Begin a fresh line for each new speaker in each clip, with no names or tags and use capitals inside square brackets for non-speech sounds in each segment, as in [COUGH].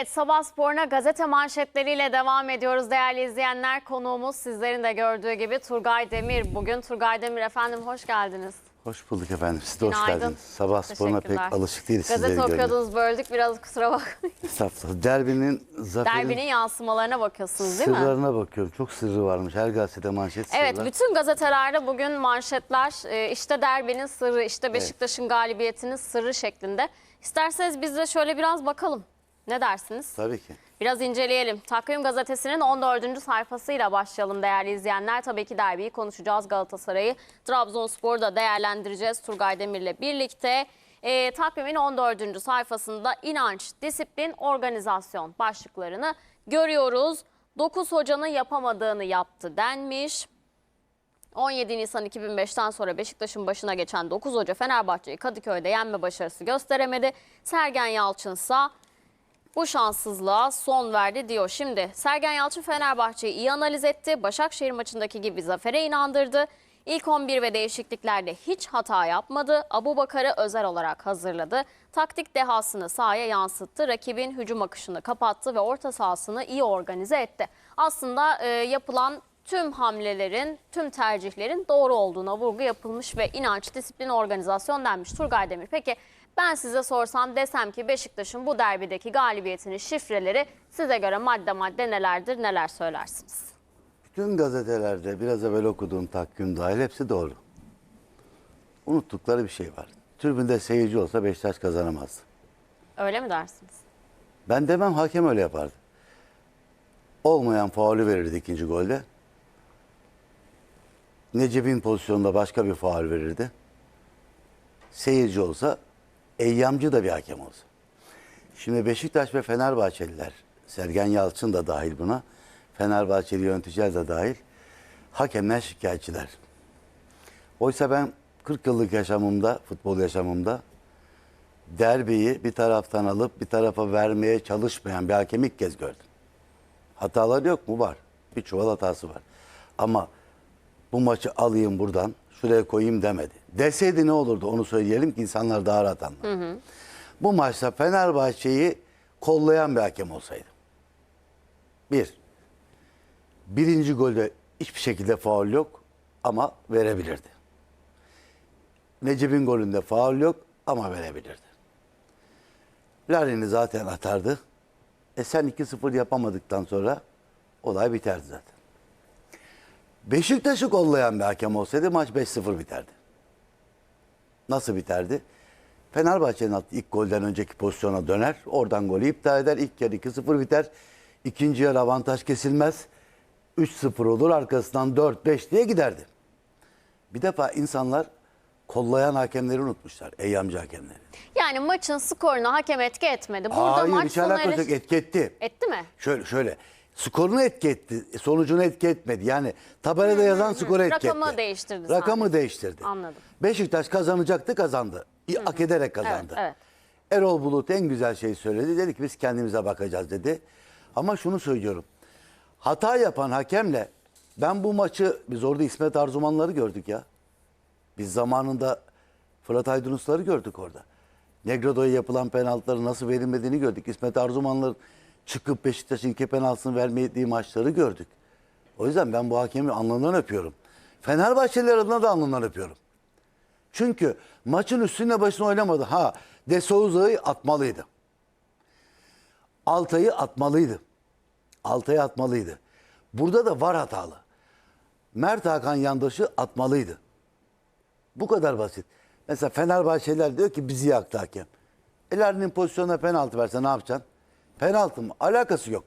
Evet sabah sporuna gazete manşetleriyle devam ediyoruz değerli izleyenler. Konuğumuz sizlerin de gördüğü gibi Turgay Demir. Bugün Turgay Demir efendim hoş geldiniz.
Hoş bulduk efendim. Siz de hoş
Günaydın.
geldiniz. Sabah sporuna pek alışık değiliz
Gazete okuyordunuz böldük biraz kusura bakmayın. [LAUGHS]
Estağfurullah. Derbinin, zaferin
Derbinin yansımalarına bakıyorsunuz değil mi?
sırlarına bakıyorum. Çok sırrı varmış. Her gazetede manşet
Evet
sırlar.
bütün gazetelerde bugün manşetler e, işte derbinin sırrı işte Beşiktaş'ın galibiyetinin sırrı şeklinde. İsterseniz biz de şöyle biraz bakalım. Ne dersiniz?
Tabii ki.
Biraz inceleyelim. Takvim gazetesinin 14. sayfasıyla başlayalım değerli izleyenler. Tabii ki derbiyi konuşacağız Galatasaray'ı. Trabzonspor'u da değerlendireceğiz Turgay Demir'le birlikte. Ee, takvimin 14. sayfasında inanç, disiplin, organizasyon başlıklarını görüyoruz. 9 hocanın yapamadığını yaptı denmiş. 17 Nisan 2005'ten sonra Beşiktaş'ın başına geçen 9 hoca Fenerbahçe'yi Kadıköy'de yenme başarısı gösteremedi. Sergen Yalçınsa bu şanssızlığa son verdi diyor. Şimdi Sergen Yalçın Fenerbahçe'yi iyi analiz etti. Başakşehir maçındaki gibi zafere inandırdı. İlk 11 ve değişikliklerde hiç hata yapmadı. Abu Bakar'ı özel olarak hazırladı. Taktik dehasını sahaya yansıttı. Rakibin hücum akışını kapattı ve orta sahasını iyi organize etti. Aslında e, yapılan tüm hamlelerin, tüm tercihlerin doğru olduğuna vurgu yapılmış ve inanç, disiplin, organizasyon denmiş. Turgay Demir peki ben size sorsam desem ki Beşiktaş'ın bu derbideki galibiyetinin şifreleri size göre madde madde nelerdir, neler söylersiniz?
Bütün gazetelerde biraz evvel okuduğum takvim dahil hepsi doğru. Unuttukları bir şey var. Tribünde seyirci olsa Beşiktaş kazanamazdı.
Öyle mi dersiniz?
Ben demem hakem öyle yapardı. Olmayan faulü verirdi ikinci golde. Necip'in pozisyonunda başka bir faul verirdi. Seyirci olsa eyyamcı da bir hakem olsa. Şimdi Beşiktaş ve Fenerbahçeliler, Sergen Yalçın da dahil buna, Fenerbahçeli yöneticiler de dahil, hakemler şikayetçiler. Oysa ben 40 yıllık yaşamımda, futbol yaşamımda derbiyi bir taraftan alıp bir tarafa vermeye çalışmayan bir hakem ilk kez gördüm. Hataları yok mu? Var. Bir çuval hatası var. Ama bu maçı alayım buradan, şuraya koyayım demedi. Deseydi ne olurdu onu söyleyelim ki insanlar daha rahat anlar. Bu maçta Fenerbahçe'yi kollayan bir hakem olsaydı. Bir. Birinci golde hiçbir şekilde faul yok ama verebilirdi. Necip'in golünde faul yok ama verebilirdi. Larin'i zaten atardı. E sen 2-0 yapamadıktan sonra olay biterdi zaten. Beşiktaş'ı kollayan bir hakem olsaydı maç 5-0 biterdi. Nasıl biterdi? Fenerbahçe'nin attığı ilk golden önceki pozisyona döner. Oradan golü iptal eder. İlk yarı 2-0 biter. İkinci yarı avantaj kesilmez. 3-0 olur. Arkasından 4-5 diye giderdi. Bir defa insanlar kollayan hakemleri unutmuşlar. Eyyamcı hakemleri.
Yani maçın skoruna hakem etki etmedi. Burada
Hayır
maç
hiç
sona
alakası yok. Etki etti.
Etti mi?
Şöyle şöyle. Skorunu etki etti. Sonucunu etki etmedi. Yani tabelada yazan skoru etki
Rakamı
etti.
değiştirdi
Rakamı
sadece.
değiştirdi.
Anladım.
Beşiktaş kazanacaktı kazandı. İyi, Hak ederek kazandı.
evet.
Erol Bulut en güzel şeyi söyledi. Dedi ki biz kendimize bakacağız dedi. Ama şunu söylüyorum. Hata yapan hakemle ben bu maçı biz orada İsmet Arzumanları gördük ya. Biz zamanında Fırat Aydınusları gördük orada. Negrodo'ya yapılan penaltıların nasıl verilmediğini gördük. İsmet Arzumanların çıkıp Beşiktaş'ın iki penaltısını vermediği maçları gördük. O yüzden ben bu hakemi alnından öpüyorum. Fenerbahçeliler adına da alnından öpüyorum. Çünkü maçın üstüne başına oynamadı. Ha De Souza'yı atmalıydı. Altay'ı atmalıydı. Altay'ı atmalıydı. Burada da var hatalı. Mert Hakan yandaşı atmalıydı. Bu kadar basit. Mesela Fenerbahçeliler diyor ki bizi yaktı hakem. Ellerinin pozisyonuna penaltı verse ne yapacaksın? Penaltı mı? Alakası yok.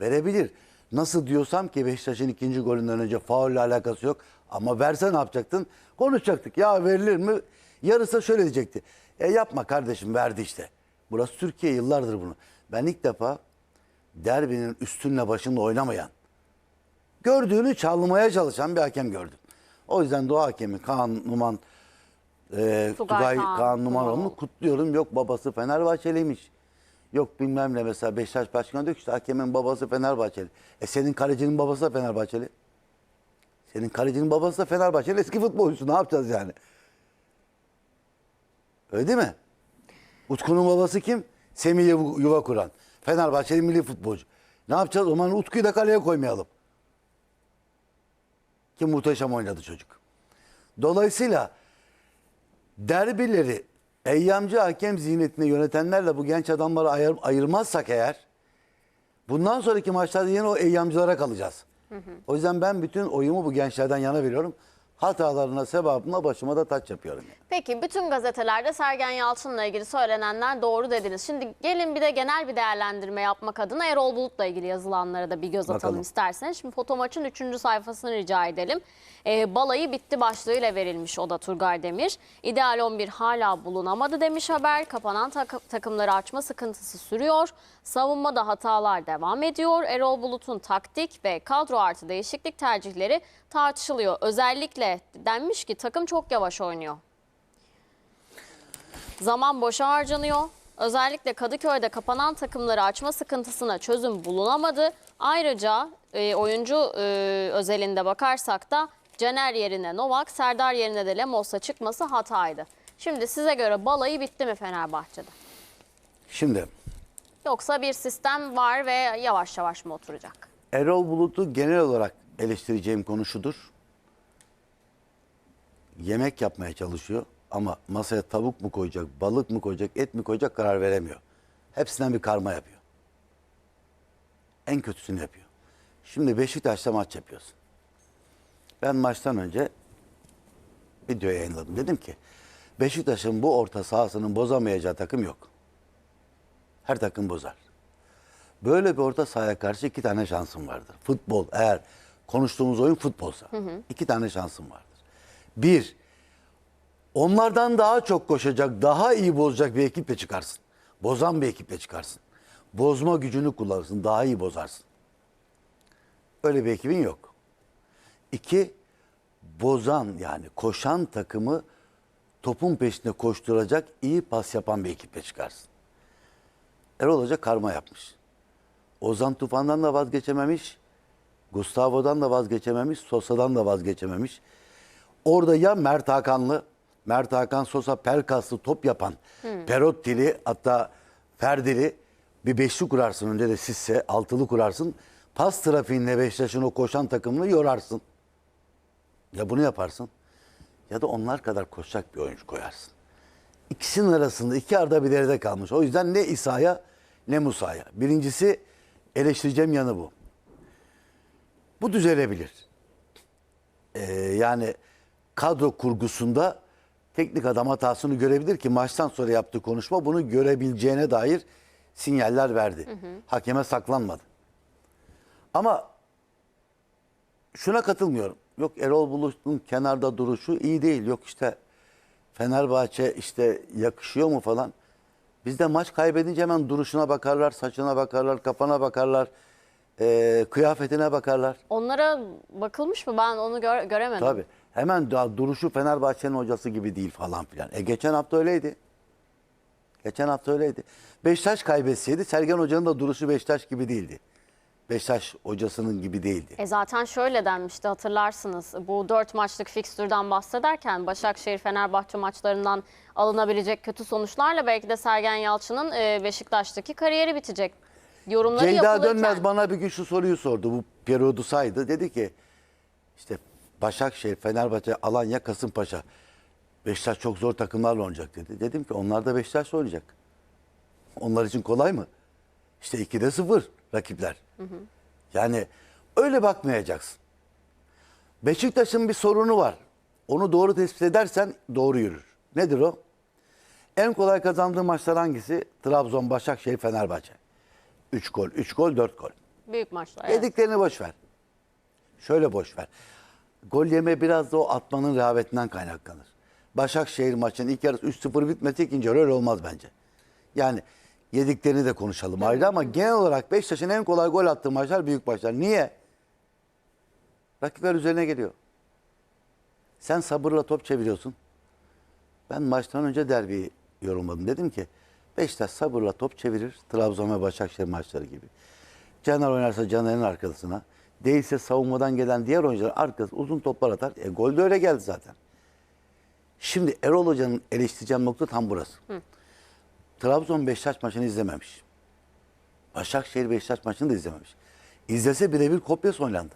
Verebilir. Nasıl diyorsam ki Beşiktaş'ın ikinci golünden önce faulle alakası yok. Ama verse ne yapacaktın? Konuşacaktık. Ya verilir mi? Yarısı şöyle diyecekti. E yapma kardeşim verdi işte. Burası Türkiye yıllardır bunu. Ben ilk defa derbinin üstünle başında oynamayan, gördüğünü çalmaya çalışan bir hakem gördüm. O yüzden de o hakemi Kaan Numan e,
Tugay
Tugay
Kaan
Kaan,
Numanoğlu.
kutluyorum. Yok babası Fenerbahçeliymiş. Yok bilmem ne mesela Beşiktaş Başkanı diyor ki işte hakemin babası Fenerbahçeli. E senin kalecinin babası da Fenerbahçeli. Senin kalecinin babası da Fenerbahçeli eski futbolcusu ne yapacağız yani? Öyle değil mi? Utku'nun babası kim? Semih'e yuva kuran. Fenerbahçeli milli futbolcu. Ne yapacağız? O zaman Utku'yu da kaleye koymayalım. Ki muhteşem oynadı çocuk. Dolayısıyla derbileri eyyamcı hakem zihniyetinde yönetenlerle bu genç adamları ayır- ayırmazsak eğer bundan sonraki maçlarda yine o eyyamcılara kalacağız. O yüzden ben bütün oyumu bu gençlerden yana veriyorum. Hatalarına, sebabına başıma da taç yapıyorum. yani.
Peki bütün gazetelerde Sergen Yalçın'la ilgili söylenenler doğru dediniz. Şimdi gelin bir de genel bir değerlendirme yapmak adına Erol Bulut'la ilgili yazılanlara da bir göz atalım
Bakalım.
isterseniz. Şimdi Fotomaç'ın 3. sayfasını rica edelim. Ee, balayı bitti başlığıyla verilmiş o da Turgay Demir. İdeal 11 hala bulunamadı demiş haber. Kapanan takı- takımları açma sıkıntısı sürüyor. Savunmada hatalar devam ediyor. Erol Bulut'un taktik ve kadro artı değişiklik tercihleri tartışılıyor. Özellikle denmiş ki takım çok yavaş oynuyor. Zaman boşa harcanıyor. Özellikle Kadıköy'de kapanan takımları açma sıkıntısına çözüm bulunamadı. Ayrıca e, oyuncu e, özelinde bakarsak da Caner yerine Novak, Serdar yerine de Lemos'a çıkması hataydı. Şimdi size göre balayı bitti mi Fenerbahçe'de?
Şimdi
Yoksa bir sistem var ve yavaş yavaş mı oturacak?
Erol Bulut'u genel olarak eleştireceğim konu şudur. Yemek yapmaya çalışıyor ama masaya tavuk mu koyacak, balık mı koyacak, et mi koyacak karar veremiyor. Hepsinden bir karma yapıyor. En kötüsünü yapıyor. Şimdi Beşiktaş'ta maç yapıyorsun. Ben maçtan önce video yayınladım. Dedim ki Beşiktaş'ın bu orta sahasının bozamayacağı takım yok. Her takım bozar. Böyle bir orta sahaya karşı iki tane şansım vardır. Futbol eğer konuştuğumuz oyun futbolsa iki tane şansım vardır. Bir, onlardan daha çok koşacak, daha iyi bozacak bir ekiple çıkarsın. Bozan bir ekiple çıkarsın. Bozma gücünü kullanırsın, daha iyi bozarsın. Öyle bir ekibin yok. İki, bozan yani koşan takımı topun peşinde koşturacak iyi pas yapan bir ekiple çıkarsın. Erol Hoca karma yapmış. Ozan Tufan'dan da vazgeçememiş. Gustavo'dan da vazgeçememiş. Sosa'dan da vazgeçememiş. Orada ya Mert Hakanlı, Mert Hakan Sosa Pelkaslı top yapan Perotti'li hatta Ferdi'li bir beşli kurarsın. Önde de Sisse altılı kurarsın. Pas trafiğinde Beşiktaş'ın o koşan takımını yorarsın. Ya bunu yaparsın ya da onlar kadar koşacak bir oyuncu koyarsın. İkisinin arasında iki arada bir derede kalmış. O yüzden ne İsa'ya ne Musa'ya. Birincisi eleştireceğim yanı bu. Bu düzelebilir. Ee, yani kadro kurgusunda teknik adam hatasını görebilir ki maçtan sonra yaptığı konuşma bunu görebileceğine dair sinyaller verdi. Hakeme saklanmadı. Ama şuna katılmıyorum. Yok Erol Bulut'un kenarda duruşu iyi değil. Yok işte Fenerbahçe işte yakışıyor mu falan. Bizde maç kaybedince hemen duruşuna bakarlar, saçına bakarlar, kafana bakarlar, eee, kıyafetine bakarlar.
Onlara bakılmış mı? Ben onu gör- göremedim.
Tabii. Hemen daha duruşu Fenerbahçe'nin hocası gibi değil falan filan. E geçen hafta öyleydi. Geçen hafta öyleydi. Beşiktaş kaybetseydi Sergen Hoca'nın da duruşu Beşiktaş gibi değildi. Beşiktaş hocasının gibi değildi.
E zaten şöyle denmişti hatırlarsınız. Bu dört maçlık fikstürden bahsederken Başakşehir-Fenerbahçe maçlarından alınabilecek kötü sonuçlarla belki de Sergen Yalçın'ın e, Beşiktaş'taki kariyeri bitecek. Yorumları
Ceyda
yapılırken.
Dönmez bana bir gün şu soruyu sordu. Bu periyodu saydı. Dedi ki işte Başakşehir, Fenerbahçe, Alanya, Kasımpaşa. Beşiktaş çok zor takımlarla oynayacak dedi. Dedim ki onlar da Beşiktaş'la oynayacak. Onlar için kolay mı? İşte 2'de 0 rakipler. Yani öyle bakmayacaksın. Beşiktaş'ın bir sorunu var. Onu doğru tespit edersen doğru yürür. Nedir o? En kolay kazandığı maçlar hangisi? Trabzon, Başakşehir, Fenerbahçe. 3 gol, 3 gol, 4 gol.
Büyük maçlar. evet.
Yediklerini boş ver. Şöyle boş ver. Gol yeme biraz da o atmanın rehavetinden kaynaklanır. Başakşehir maçının ilk yarısı 3-0 bitmesi ikinci yarı öyle olmaz bence. Yani yediklerini de konuşalım ayrı ama genel olarak Beşiktaş'ın en kolay gol attığı maçlar büyük maçlar. Niye? Rakipler üzerine geliyor. Sen sabırla top çeviriyorsun. Ben maçtan önce derbiyi yorumladım. Dedim ki Beşiktaş sabırla top çevirir. Trabzon ve Başakşehir maçları gibi. Caner oynarsa Caner'in arkasına. Değilse savunmadan gelen diğer oyuncular arkası uzun toplar atar. E, gol de öyle geldi zaten. Şimdi Erol Hoca'nın eleştireceğim nokta tam burası. Trabzon Beşiktaş maçını izlememiş. Başakşehir Beşiktaş maçını da izlememiş. İzlese birebir kopyası oynandı.